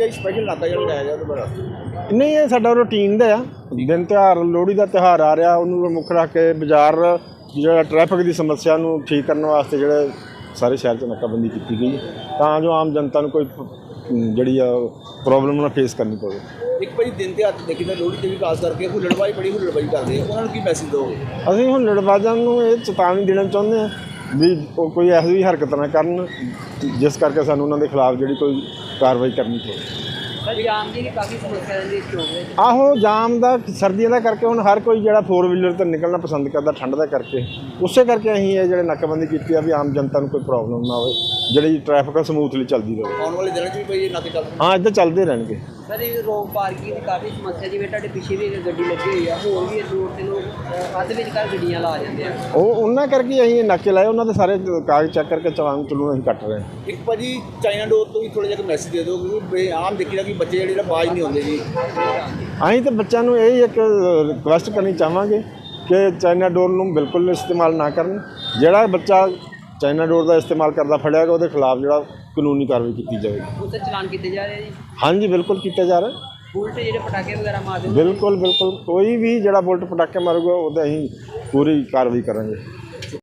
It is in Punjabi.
ਇਹ ਸਪੈਸ਼ਲ ਨਾਕਾ ਜਿਹੜਾ ਲਾਇਆ ਗਿਆ ਉਹਦੇ ਬਾਰੇ ਨਹੀਂ ਇਹ ਸਾਡਾ ਰੂਟੀਨ ਦਾ ਆ। ਦਿਨ ਤਿਉਹਾਰ ਲੋਹੜੀ ਦਾ ਤਿਉਹਾਰ ਆ ਰਿਹਾ ਉਹਨੂੰ ਮੁੱਖ ਰੱਖ ਕੇ ਬਾਜ਼ਾਰ ਜਿਹੜਾ ਟ੍ਰੈਫਿਕ ਦੀ ਸਮੱਸਿਆ ਨੂੰ ਠੀਕ ਕਰਨ ਵਾਸਤੇ ਜਿਹੜੇ ਸਾਰੇ ਸ਼ਹਿਰ 'ਚ ਨਾਕਾਬੰਦੀ ਕੀਤੀ ਗਈ ਤਾਂ ਜੋ ਆਮ ਜਨਤਾ ਨੂੰ ਕੋਈ ਜਿਹੜੀ ਆ ਪ੍ਰੋਬਲਮ ਨਾ ਫੇਸ ਕਰਨੀ ਪਵੇ। ਇੱਕ ਭਾਜੀ ਦਿਨ ਤੇ ਹੱਥ ਦੇਖੀ ਤਾਂ ਲੋਹੜੀ ਤੇ ਵੀ ਖਾਸ ਕਰਕੇ ਹੁੱਲੜਬਾਈ ਬੜੀ ਹੁੱਲੜਬਾਈ ਕਰਦੇ ਆ। ਉਹਨਾਂ ਨੂੰ ਕੀ ਮੈਸੇਜ ਦੋਗੇ ਅਸੀਂ ਹੁਣ ਲੜਵਾਜਾਂ ਨੂੰ ਇਹ ਚੇਤਾਵਨੀ ਦੇਣਾ ਚਾਹੁੰਦੇ ਹਾਂ। ਵੀ ਉਹ ਕੋਈ ਇਹੋ ਜਿਹੀ ਹਰਕਤ ਨਾ ਕਰਨ ਜਿਸ ਕਰਕੇ ਸਾਨੂੰ ਉਹਨਾਂ ਦੇ ਖਿਲਾਫ ਜਿਹੜੀ ਕੋਈ ਕਾਰਵਾਈ ਕਰਨੀ ਪਵੇ ਸਰ ਜਾਮ ਦੀ ਵੀ ਕਾਫੀ ਸਮੱਸਿਆ ਰਹਿੰਦੀ ਇਸ ਚੌਂਕ ਵਿੱਚ। ਆਹੋ ਜਾਮ ਦਾ ਸਰਦੀਆਂ ਦਾ ਕਰਕੇ ਹੁਣ ਹਰ ਕੋਈ ਜਿਹੜਾ 4 ਵੀਲਰ ਤੇ ਨਿਕਲਣਾ ਪਸੰਦ ਕਰਦਾ ਠੰਡ ਦਾ ਕਰਕੇ। ਉਸੇ ਕਰਕੇ ਅਸੀਂ ਇਹ ਜਿਹੜੇ ਨਾਕਾਬੰਦੀ ਕੀਤੀ ਆ ਵੀ ਆਮ ਜਨਤਾ ਨੂੰ ਕੋਈ ਪ੍ਰੋਬਲਮ ਨਾ ਹੋਵੇ ਜਿਹੜੀ ਟ੍ਰੈਫਿਕ ਆ ਸਮੂਥਲੀ ਚੱਲਦੀ ਰਹੇ। ਆਉਣ ਵਾਲੇ ਦਿਨਾਂ 'ਚ ਵੀ ਭਾਈ ਇਹ ਨਾਕੇ ਚੱਲ ਹਾਂ ਇੱਦਾਂ ਚੱਲਦੇ ਰਹਿਣਗੇ। ਸਰ ਇਹ ਰੋਡ ਪਾਰਕਿੰਗ ਦੀ ਕਾਫੀ ਸਮੱਸਿਆ ਜਿਵੇਂ ਤੁਹਾਡੇ ਪਿੱਛੇ ਵੀ ਇੱਕ ਗੱਡੀ ਲੱਗੀ ਹੋਈ ਆ ਹੋਰ ਵੀ ਇਸ ਰੋਡ ਤੇ ਲੋਕ ਅੱਧ ਵਿੱਚ ਕਰ ਗੱਡੀਆਂ ਲਾ ਜਾਂਦੇ ਆ। ਉਹ ਉਹਨਾਂ ਕਰਕੇ ਹੀ ਅਸੀਂ ਇਹ ਨਾਕੇ ਲਾਏ ਉਹਨਾਂ ਦੇ ਸਾਰੇ ਕਾਗਜ਼ ਚੈੱਕ ਕਰਕੇ ਚਲਾਨ ਚਲੂਨ ਅਸੀਂ ਕੱਟ ਰਹੇ ਹਾਂ। ਇੱਕ ਭਾਜੀ ਚਾਈਨਾ ਡੋਰ ਤੋਂ ਵੀ ਥੋੜਾ ਜਿਹਾ ਮੈਸੇਜ ਦੇ ਦਿਓ ਕਿਉਂਕਿ ਆਮ ਦੇਖੀਦਾ ਕਿ ਬੱਚੇ ਜਿਹੜੇ ਨਾ ਬਾਜ ਨਹੀਂ ਹੁੰਦੇ ਜੀ। ਅਸੀਂ ਤਾਂ ਬੱਚਿਆਂ ਨੂੰ ਇਹ ਇੱਕ ਰਿਕੁਐਸਟ ਕਰਨੀ ਚਾਹਾਂਗੇ ਕਿ ਚਾਈਨਾ ਡੋਰ ਨੂੰ ਬਿਲਕੁਲ ਇਸਤੇਮਾਲ ਨਾ ਕਰਨ। ਜਿਹੜਾ ਬੱਚਾ ਚਾਈਨਾ ਡੋਰ ਦਾ ਇਸਤੇਮਾਲ ਕਰਦਾ ਫੜਿਆ ਗਿਆ ਉਹਦੇ ਖਿਲਾਫ ਜਿਹੜਾ ਕਾਨੂੰਨੀ ਕਾਰਵਾਈ ਕੀਤੀ ਜਾਵੇਗੀ। ਉਸ ਤੇ ਚਲਾਨ ਕੀਤੇ ਜਾ ਰਹੇ ਆ ਜੀ? ਹਾਂਜੀ ਬਿਲਕੁਲ ਕੀਤਾ ਜਾ ਰਿਹਾ। ਬੁਲਟ ਜਿਹੜੇ ਪਟਾਕੇ ਵਗੈਰਾ ਮਾਰਦੇ ਬਿਲਕੁਲ ਬਿਲਕੁਲ। ਕੋਈ ਵੀ ਜਿਹੜਾ ਬੁਲਟ ਪਟਾਕੇ ਮਾਰੂਗਾ ਉਹਦੇ ਅਸੀਂ ਪੂਰੀ ਕਾਰਵਾਈ ਕਰਾਂਗੇ।